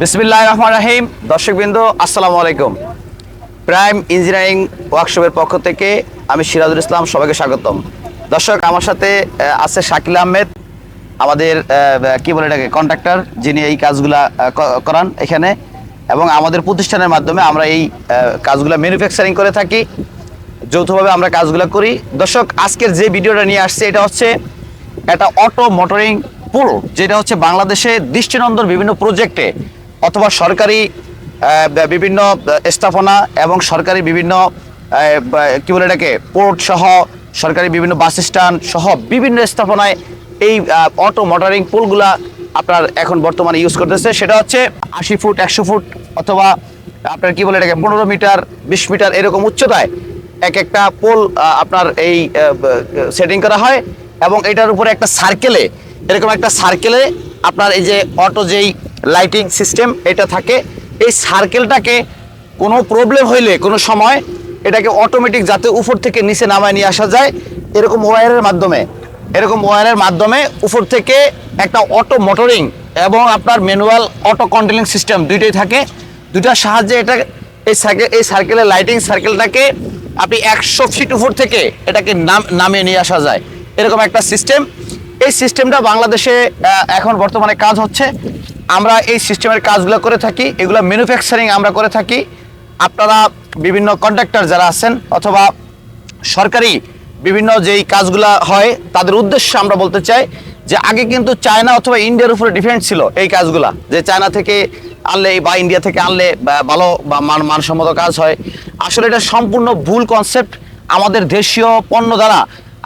বিসমিল্লাহ রহমান রাহিম। দর্শকবৃন্দ, আসসালামু আলাইকুম। প্রাইম ইঞ্জিনিয়ারিং ওয়ার্কশপের পক্ষ থেকে আমি সিরাজুল ইসলাম, সবাইকে স্বাগতম। দর্শক, আমার সাথে আছে শাকিল আহমেদ, আমাদের কি বলে এটাকে কন্ট্রাক্টর যিনি এই কাজগুলা করান এখানে। এবং আমাদের প্রতিষ্ঠানের মাধ্যমে আমরা এই কাজগুলা ম্যানুফ্যাকচারিং করে থাকি। যৌথভাবে আমরা কাজগুলো করি। দর্শক, আজকের যে ভিডিওটা নিয়ে আসছে, এটা হচ্ছে একটা অটো মোটরিং পুল যেটা হচ্ছে বাংলাদেশে দৃষ্টিনন্দন বিভিন্ন প্রজেক্টে অথবা সরকারি বিভিন্ন স্থাপনা এবং সরকারি বিভিন্ন কি বলে এটাকে পোর্ট সহ সরকারি বিভিন্ন বাস স্ট্যান্ড সহ বিভিন্ন স্থাপনায় এই অটো মোটরিং পুলগুলা আপনার এখন বর্তমানে ইউজ করতেছে। সেটা হচ্ছে আশি ফুট, একশো ফুট অথবা আপনার কি বলে এটাকে, পনেরো মিটার, বিশ মিটার এরকম উচ্চতায় এক একটা পোল আপনার এই সেটিং করা হয় এবং এটার উপরে একটা সার্কেলে এরকম একটা সার্কেলে আপনার এই যে অটো যেই লাইটিং সিস্টেম এটা থাকে, এই সার্কেলটাকে কোনো প্রবলেম হইলে, কোনো সময় এটাকে অটোমেটিক যাতে উপর থেকে নিচে নামায় নিয়ে আসা যায়, এরকম ওয়্যারের মাধ্যমে। এরকম ওয়্যারের মাধ্যমে উপর থেকে একটা অটো মোটরিং এবং আপনার ম্যানুয়াল অটো কন্ট্রোলিং সিস্টেম দুইটাই থাকে। দুটার সাহায্যে এটা এই সার্কেল এই সার্কেলের লাইটিং সার্কেলটাকে আপনি একশো ফিট উপর থেকে এটাকে নাম, নামিয়ে নিয়ে আসা যায়। এরকম একটা সিস্টেম এই সিস্টেমটা বাংলাদেশে এখন বর্তমানে কাজ হচ্ছে। আমরা এই সিস্টেমের কাজগুলো করে থাকি, এগুলো ম্যানুফ্যাকচারিং আমরা করে থাকি। আপনারা বিভিন্ন কন্ট্রাক্টর যারা আছেন, অথবা সরকারি বিভিন্ন যেই কাজগুলা হয়, তাদের উদ্দেশ্যে আমরা বলতে চাই যে আগে কিন্তু চায়না অথবা ইন্ডিয়ার উপরে ডিফেন্ড ছিল এই কাজগুলা। যে চায়না থেকে আনলে বা ইন্ডিয়া থেকে আনলে ভালো বা মান মানসম্মত কাজ হয়। আসলে এটা সম্পূর্ণ ভুল কনসেপ্ট আমাদের দেশীয় পণ্য দ্বারা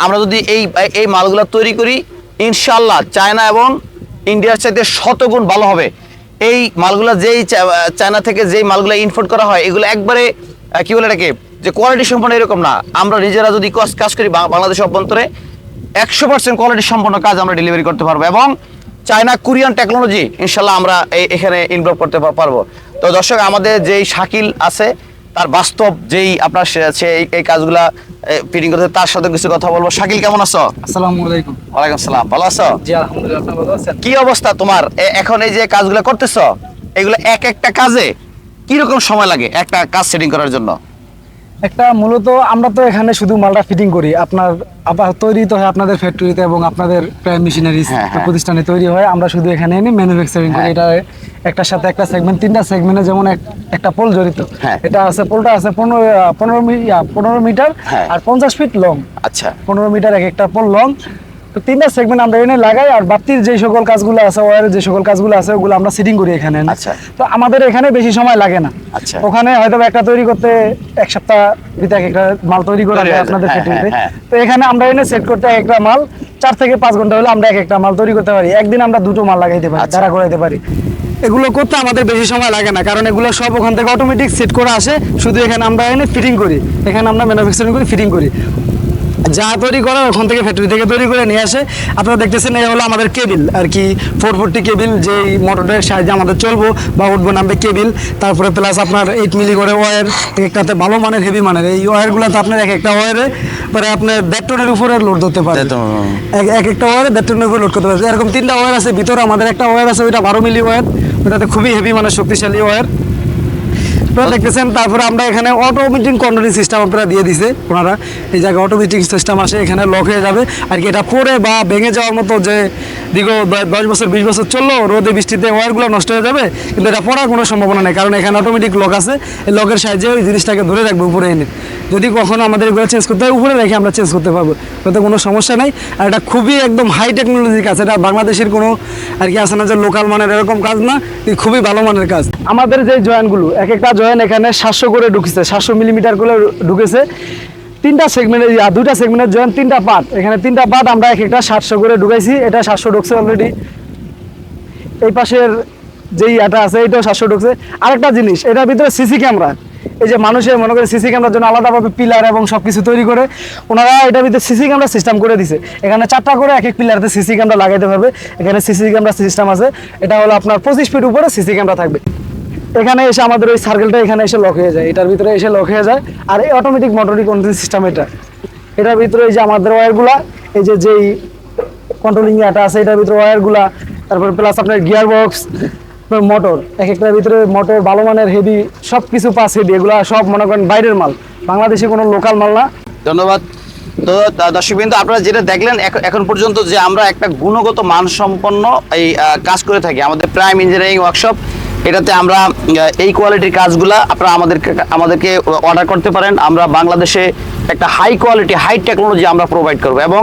আমরা যদি এই এই মালগুলো তৈরি করি ইনশাল্লাহ চায়না এবং ইন্ডিয়ার চাইতে শতগুণ ভালো হবে। এই মালগুলা যেই চায়না থেকে যেই মালগুলা ইনপোর্ট করা হয়, এগুলো একবারে কি বলে এটাকে? যে কোয়ালিটি সম্পন্ন এরকম না। আমরা নিজেরা যদি কাজ- করি বা- বাংলাদেশের অভ্যন্তরে, একশো পার্সেন্ট কোয়ালিটি সম্পন্ন কাজ আমরা ডেলিভারি করতে পারব এবং চায়না কোরিয়ান টেকনোলজি ইনশাল্লাহ আমরা এখানে ইনভলভ করতে পারব। তো দর্শক, আমাদের যেই শাকিল আছে তার বাস্তব যেই আপনার সে- এই- কাজগুলা ফিটিং করতে তার সাথে কিছু কথা বলব। শাকিল কেমন আছো? আসসালামু আলাইকুম। ওয়ালাইকুম সালাম ভালো আছো? জি আলহামদুলিল্লাহ আপনি ভালো আছেন? কি অবস্থা তোমার? এখন এই যে কাজগুলো করতেছো এগুলো এক একটা কাজে কি রকম সময় লাগে একটা কাজ সেটিং করার জন্য? একটা মূলত আমরা তো এখানে শুধু মালটা ফিটিং করি আপনার আবার তৈরি তো হয় আপনাদের ফ্যাক্টরিতে এবং আপনাদের প্রাইম মেশিনারিজ হ্যাঁ, হ্যাঁ। প্রতিষ্ঠানে তৈরি হয় আমরা শুধু এখানে এনে ম্যানুফ্যাকচারিং করি হ্যাঁ। এটা একটার সাথে একটা সেগমেন্ট তিনটা সেগমেন্টে যেমন একটা পোল জড়িত। এটা আছে পোলটা আছে পনেরো পনেরো পনেরো মিটার। আর পঞ্চাশ ফিট লং আচ্ছা পনেরো মিটার এক একটা পোল লং তো তিনটা সেগমেন্ট আমরা এনে লাগাই আর বাতির যে সকল কাজগুলো আছে ওয়ারের যে সকল কাজগুলো আছে ওগুলো আমরা সিটিং করি এখানে। আচ্ছা। তো আমাদের এখানে বেশি সময় লাগে না। আচ্ছা। ওখানে হয়তো একটা তৈরি করতে এক সপ্তাহ ভিতরে এক একটা মাল তৈরি করা হয়ে। আপনাদের হ্যাঁ, ফ্যাক্টরিতে হ্যাঁ, তো এখানে আমরা এনে সেট করতে এক একটা মাল চার থেকে পাঁচ ঘণ্টা হলে আমরা এক একটা মাল তৈরি করতে পারি। একদিন আমরা দুটো মাল লাগাইতে পারি আচ্ছা। দাঁড়া করাইতে পারি। এগুলো করতে আমাদের বেশি সময় লাগে না কারণ এগুলো সব ওখান থেকে অটোমেটিক সেট করে আসে। শুধু এখানে আমরা এনে ফিটিং করি। এখানে আমরা ম্যানুফ্যাকচারিং করি ফিটিং করি। যা তৈরি করা ওখান থেকে ফ্যাক্টরি থেকে তৈরি করে নিয়ে আসে। আপনারা দেখতেছেন এই হলো আমাদের কেবিল। আর কি ফোর ফোরটি কেবিল যেই মোটরের সাহায্যে আমাদের চলবো বা উঠবো নামবে কেবিল। তারপরে প্লাস আপনার এইট মিলি করে ওয়ার একটাতে ভালো মানের হেভি মানের। এই ওয়ারগুলোতে আপনার এক একটা ওয়ারে পরে আপনার দেড় টনের উপরে লোড ধরতে পারে। এক এক একটা ওয়ারে দেড় টনের উপরে লোড করতে পারে। এরকম তিনটা ওয়ার আছে ভিতরে আমাদের একটা ওয়ার আছে ওইটা বারো মিলি ওয়ার ওটাতে খুবই হেভি মানের শক্তিশালী ওয়ার আপনারা দেখতেছেন, তারপরে আমরা এখানে অটোমেটিক কন্ট্রোলিং সিস্টেম আপনারা দিয়ে দিছে ওনারা। এই জায়গায় অটোমেটিক সিস্টেম আসে, এখানে লক হয়ে যাবে। আর কি এটা পড়ে বা ভেঙে যাওয়ার মতো যে দীর্ঘ দশ বছর, বিশ বছর চলল, রোদে, বৃষ্টিতে ওয়ারগুলো নষ্ট হয়ে যাবে, কিন্তু এটা পড়ার কোনো সম্ভাবনা নেই, কারণ এখানে অটোমেটিক লক আছে। এই লকের সাহায্যে ওই জিনিসটাকে ধরে রাখবে উপরে এনে। যদি কখনো আমাদের এগুলো চেঞ্জ করতে হয়, উপরে রেখে আমরা চেঞ্জ করতে পারব। ওতে কোনো সমস্যা নেই। আর এটা খুবই একদম হাই টেকনোলজির কাজ। এটা বাংলাদেশের কোনো আর কি আছে না যে লোকাল মানের এরকম কাজ না খুবই ভালো মানের কাজ। আমাদের যে জয়েন্টগুলো এক একটা জয়েন্ট এখানে সাতশো করে ঢুকেছে, সাতশো মিলিমিটার করে ঢুকেছে। তিনটা সেগমেন্টের দুইটা সেগমেন্টের জয়েন্ট তিনটা পার্ট এখানে তিনটা পার্ট আমরা এক একটা সাতশো করে ঢুকাইছি, এটা সাতশো ঢুকছে অলরেডি এই পাশের যেই এটা আছে, এটাও সাতশো ঢুকছে। আরেকটা জিনিস, এটার ভিতরে সিসি ক্যামেরা এই যে মানুষের, মনে করে সিসি ক্যামেরার জন্য আলাদাভাবে পিলার এবং সব কিছু তৈরি করে, ওনারা এটার ভিতরে সিসি ক্যামেরা সিস্টেম করে দিছে। এখানে চারটা করে এক এক পিলারতে সিসি ক্যামেরা লাগাইতে পারবে এখানে সিসি ক্যামেরা সিস্টেম আছে। এটা হলো আপনার পঁচিশ ফিট উপরে সিসি ক্যামেরা থাকবে। এখানে এসে আমাদের ওই সার্কেলটা এখানে এসে লক হয়ে যায়। এটার ভিতরে এসে লক হয়ে যায়। আর এই অটোমেটিক মোটরিক কন্ট্রোল সিস্টেম এটা। এটার ভিতরে এই যে আমাদের ওয়্যারগুলা এই যে যেই কন্ট্রোলিং এটা আছে, এটার ভিতরে ওয়্যারগুলা তারপরে প্লাস আপনার গিয়ার বক্স আপনার মোটর, এক একটার ভিতরে মোটর ভালো মানের হেভি সব কিছু পাস হেভি এগুলো সব মনে করেন বাইরের মাল। বাংলাদেশে কোনো লোকাল মাল না। ধন্যবাদ। তো দর্শক বিন্দু আপনারা যেটা দেখলেন এখন পর্যন্ত যে আমরা একটা গুণগত মানসম্পন্ন এই কাজ করে থাকি, আমাদের প্রাইম ইঞ্জিনিয়ারিং ওয়ার্কশপ এটাতে আমরা এই কোয়ালিটির কাজগুলা আপনারা আমাদেরকে আমাদেরকে অর্ডার করতে পারেন। আমরা বাংলাদেশে একটা হাই কোয়ালিটি হাই টেকনোলজি আমরা প্রোভাইড করব এবং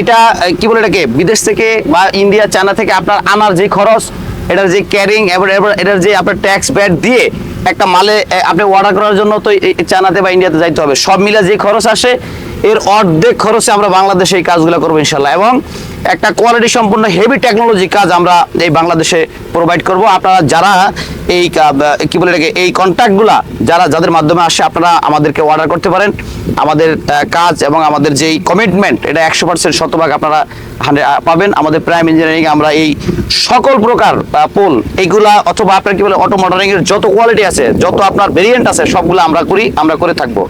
এটা কি বলে এটাকে, বিদেশ থেকে বা ইন্ডিয়া চায়না থেকে আপনার আনার যে খরচ এটার যে ক্যারিং এবার এটার যে আপনার ট্যাক্স ব্যাট দিয়ে একটা মালে আপনি অর্ডার করার জন্য তো চায়নাতে বা ইন্ডিয়াতে যাইতে হবে। সব মিলে যে খরচ আসে এর অর্ধেক খরচে আমরা বাংলাদেশে এই কাজগুলো করব ইনশাল্লাহ এবং একটা কোয়ালিটি সম্পূর্ণ হেভি টেকনোলজি কাজ আমরা এই বাংলাদেশে প্রোভাইড করব। আপনারা যারা এই কা- বলে এটাকে, এই কন্ট্যাক্টগুলা যারা, যাদের মাধ্যমে আসে, আপনারা আমাদেরকে অর্ডার করতে পারেন। আমাদের কাজ এবং আমাদের যেই কমিটমেন্ট এটা একশো পার্সেন্ট শতভাগ আপনারা পাবেন। আমাদের প্রাইম ইঞ্জিনিয়ারিং আমরা এই সকল প্রকার পোল এইগুলা অথবা আপনার কি বলে অটো মডারিং এর যত কোয়ালিটি আছে, যত আপনার ভেরিয়েন্ট আছে, সবগুলো আমরা করি, আমরা করে থাকব।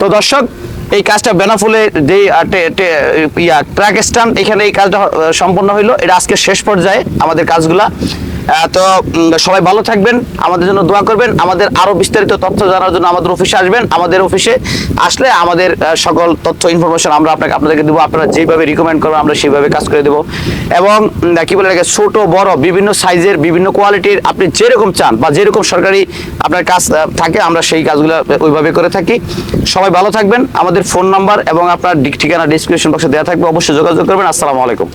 তো দর্শক এই কাজটা বেনাফুলে যে আহ, টে- টে- ট্র্যাক স্ট্যান্ড এখানে এই কাজটা সম্পন্ন হইল। এটা আজকে শেষ পর্যায়ে আমাদের কাজগুলা। তো সবাই ভালো থাকবেন, আমাদের জন্য দোয়া করবেন, আমাদের আরও বিস্তারিত তথ্য জানার জন্য আমাদের অফিসে আসবেন, আমাদের অফিসে আসলে আমাদের সকল তথ্য ইনফরমেশন আমরা আপনাকে, আপনাদেরকে দেবো, আপনারা যেভাবে রিকমেন্ড করবেন, আমরা সেইভাবে কাজ করে দেবো। এবং কি বলে এটাকে, ছোটো, বড়, বিভিন্ন সাইজের বিভিন্ন কোয়ালিটির আপনি যেরকম চান বা যেরকম সরকারি আপনার কাজ থাকে, আমরা সেই কাজগুলো ওইভাবে করে থাকি। সবাই ভালো থাকবেন, আমাদের ফোন নাম্বার এবং আপনার ঠিকানা ডিসক্রিপশন বক্সে দেওয়া থাকবে, অবশ্যই যোগাযোগ করবেন। আসসালামু আলাইকুম।